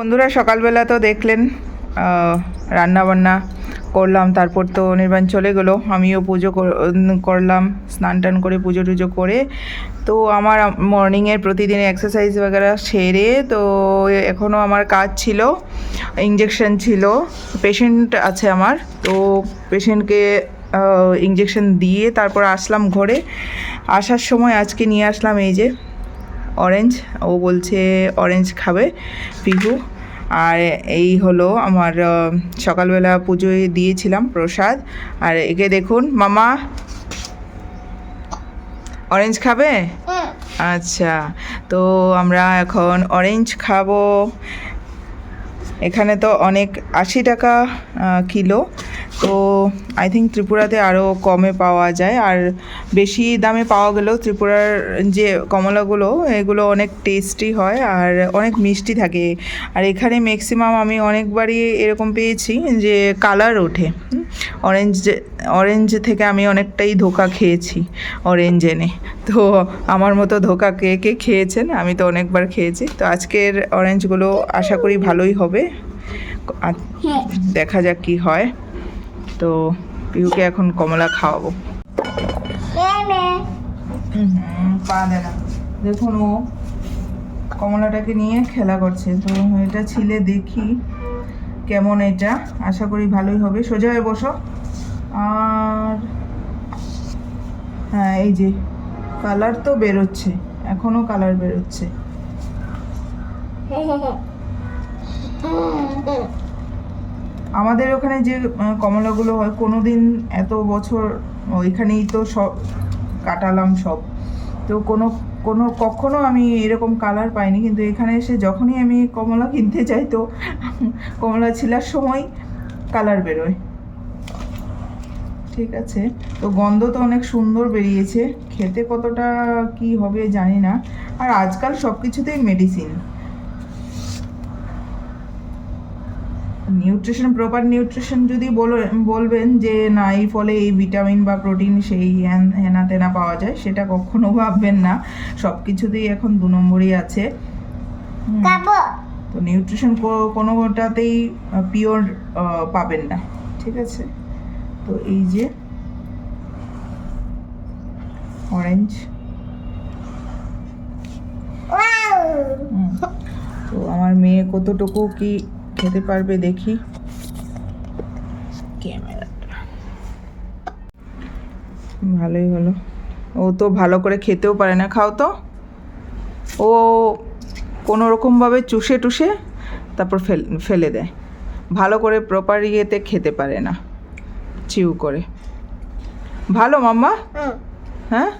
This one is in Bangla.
বন্ধুরা সকালবেলা তো দেখলেন রান্না বান্না করলাম তারপর তো নির্বাণ চলে গেলো আমিও পুজো কর- উম, করলাম স্নান টান করে পুজো টুজো করে তো আমার মর্নিংয়ের প্রতিদিনের এক্সারসাইজ वगैरह সেরে তো এখনও আমার কাজ ছিল ইঞ্জেকশন ছিল পেশেন্ট আছে আমার তো পেশেন্টকে ইঞ্জেকশন দিয়ে তারপর আসলাম ঘরে আসার সময় আজকে নিয়ে আসলাম এই যে অরেঞ্জ ও বলছে অরেঞ্জ খাবে পিহু আর এই হলো আমার সকালবেলা পুজোয় দিয়েছিলাম প্রসাদ। আর একে দেখুন মামা অরেঞ্জ খাবে? আচ্ছা তো আমরা এখন অরেঞ্জ খাব। এখানে তো অনেক আশি টাকা কিলো। তো আই থিঙ্ক ত্রিপুরাতে আরও কমে পাওয়া যায়। আর বেশি দামে পাওয়া গেলেও ত্রিপুরার যে কমলাগুলো এগুলো অনেক টেস্টি হয় আর অনেক মিষ্টি থাকে। আর এখানে ম্যাক্সিমাম আমি অনেকবারই এরকম পেয়েছি যে কালার ওঠে। অরেঞ্জ অরেঞ্জ থেকে আমি অনেকটাই ধোকা খেয়েছি অরেঞ্জ এনে। তো আমার মতো ধোকা কে কে খেয়েছেন? আমি তো অনেকবার খেয়েছি। তো আজকের অরেঞ্জগুলো আশা করি ভালোই হবে। দেখা যাক কি হয়। তো পিহুকে এখন কমলা খাওয়াবো। পা দেখুন ও কমলাটাকে নিয়ে খেলা করছে। তো এটা ছিলে দেখি কেমন এটা। আশা করি ভালোই হবে। সোজা হয়ে বসো। আর হ্যাঁ এই যে কালার তো বেরোচ্ছে। এখনও কালার বেরোচ্ছে। আমাদের ওখানে যে কমলাগুলো হয় কোনো দিন এত বছর ওইখানেই তো সব কাটালাম সব। তো কোনো কোনো কখনো আমি এরকম কালার পাইনি, কিন্তু এখানে এসে যখনই আমি কমলা কিনতে চাই তো কমলা ছিলার সময় কালার বেরোয়। ঠিক আছে, তো গন্ধ তো অনেক সুন্দর বেরিয়েছে, খেতে কতটা কি হবে জানি না। আর আজকাল সব কিছুতেই মেডিসিন নিউট্রিশন প্রপার নিউট্রিশন যদি বলো- বলবেন যে না এই ফলে এই ভিটামিন বা প্রোটিন সেই হ্যান- হেনা তেনা পাওয়া যায় সেটা কখনো ভাববেন না। সব কিছুতেই এখন দু নম্বরই আছে। তো নিউট্রিশন কোনোটাতেই পিওর পাবেন না। ঠিক আছে? তো এই যে অরেঞ্জ তো আমার মেয়ে কতটুকু কি খেতে পারবে দেখি। ক্যামেরাটা ভালোই হলো। ও তো ভালো করে খেতেও পারে না খাও তো। ও কোনো রকমভাবে চুষে টুষে তারপর ফেল ফেলে দেয়। ভালো করে প্রপার ইয়েতে খেতে পারে না। চিউ করে। ভালো মাম্মা? হ্যাঁ?